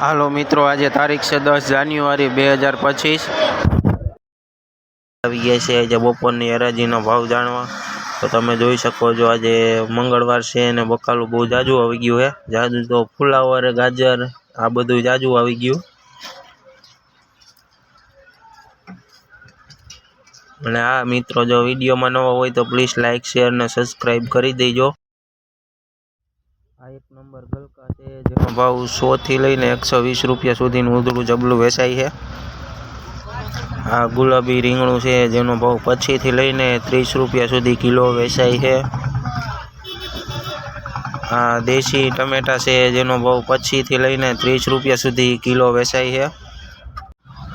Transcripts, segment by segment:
હાલો મિત્રો, આજે તારીખ છે દસ જાન્યુઆરી બે હજાર પચીસ. આવી ગયા છે આજે બપોરની હરાજીનો ભાવ જાણવા. તો તમે જોઈ શકો છો, આજે મંગળવાર છે અને બકાલું બહુ જાજુ આવી ગયું છે જાજુ તો ફુલાવર, ગાજર, આ બધું જાજુ આવી ગયું. અને આ મિત્રો, જો વિડીયોમાં નવા હોય તો પ્લીઝ લાઇક શેર અને સબસ્ક્રાઈબ કરી દેજો. આ એક નંબર ગલકા છે, જેનો ભાવ સો થી લઈને એકસો વીસ રૂપિયા સુધીનું ઉધડું જબલું વેચાય છે. આ ગુલાબી રીંગણું છે, જેનો ભાવ પચીસથી લઈને ત્રીસ રૂપિયા સુધી કિલો વેચાય છે. આ દેશી ટમેટા છે, જેનો ભાવ પચીસથી લઈને ત્રીસ રૂપિયા સુધી કિલો વેચાય છે.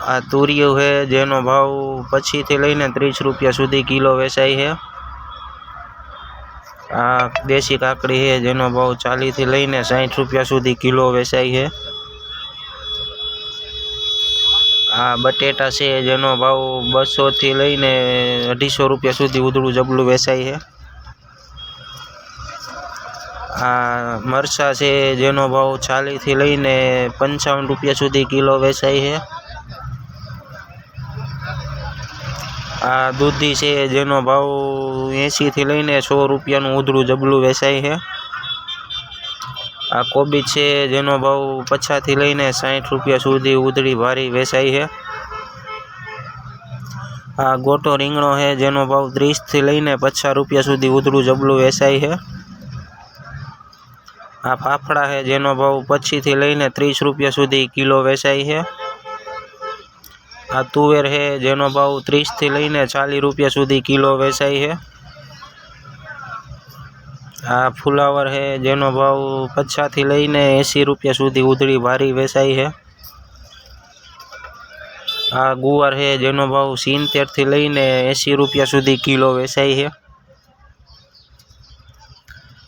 આ તુરિયું છે, જેનો ભાવ પચીસથી લઈને ત્રીસ રૂપિયા સુધી કિલો વેચાય છે. આ દેશી કાકડી છે, જેનો ભાવ ચાલીસથી લઈને સાઠ રૂપિયા સુધી કિલો વેચાય છે. આ બટેટા છે, જેનો ભાવ બસોથી લઈને અઢીસો રૂપિયા સુધી ઉધળું જબલું વેચાય છે. આ મરચા છે, જેનો ભાવ ચાલીસથી લઈને પંચાવન રૂપિયા સુધી કિલો વેચાય છે. આ દૂધી છે, જેનો ભાવ એંશીથી લઈને સો રૂપિયાનું ઉધડું જબલું વેચાય છે. આ કોબીજ છે, જેનો ભાવ પચાસથી લઈને સાઠ રૂપિયા સુધી ઉધડી ભારી વેચાય છે. આ ગોટો રીંગણો છે, જેનો ભાવ ત્રીસથી લઈને પચાસ રૂપિયા સુધી ઉધડું જબલું વેચાય છે. આ ફાફડા છે, જેનો ભાવ પચીસથી લઈને ત્રીસ રૂપિયા સુધી કિલો વેચાય છે. આ તુવેર છે જેનો ભાવ ત્રીસથી લઈને ચાલીસ રૂપિયા સુધી કિલો વેચાય છે આ ફુલાવર છે જેનો ભાવ પચાસથી લઈને એંસી રૂપિયા સુધી ઉધડી ભારી વેચાય છે આ ગુવાર છે જેનો ભાવ સિત્તેરથી લઈને એંસી રૂપિયા સુધી કિલો વેચાય છે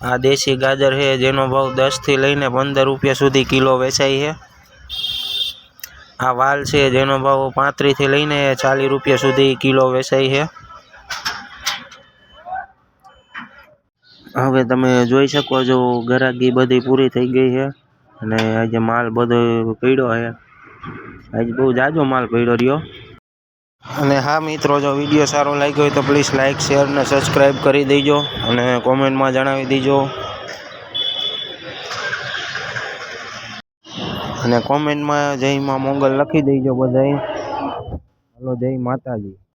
આ દેશી ગાજર છે જેનો ભાવ દસથી લઈને પંદર રૂપિયા સુધી કિલો વેચાય છે આ વાલ છે જેનો ભાવ પાંત્રીસથી લઈને ચાલીસ રૂપિયા સુધી કિલો વેચાય છે. હવે તમે જોઈ શકો છો, ગરાગી બધી પૂરી થઈ ગઈ છે અને આજે માલ બધો પડ્યો છે. આજે બહુ જાજો માલ પડ્યો રહ્યો. અને હા મિત્રો, જો વીડિયો સારો લાગ્યો હોય તો પ્લીઝ લાઇક શેર અને સબસ્ક્રાઈબ કરી દેજો અને કોમેન્ટમાં જણાવી દેજો. અને કોમેન્ટમાં જય માં મોગલ લખી દેજો બધાય. હાલો જય માતાજી.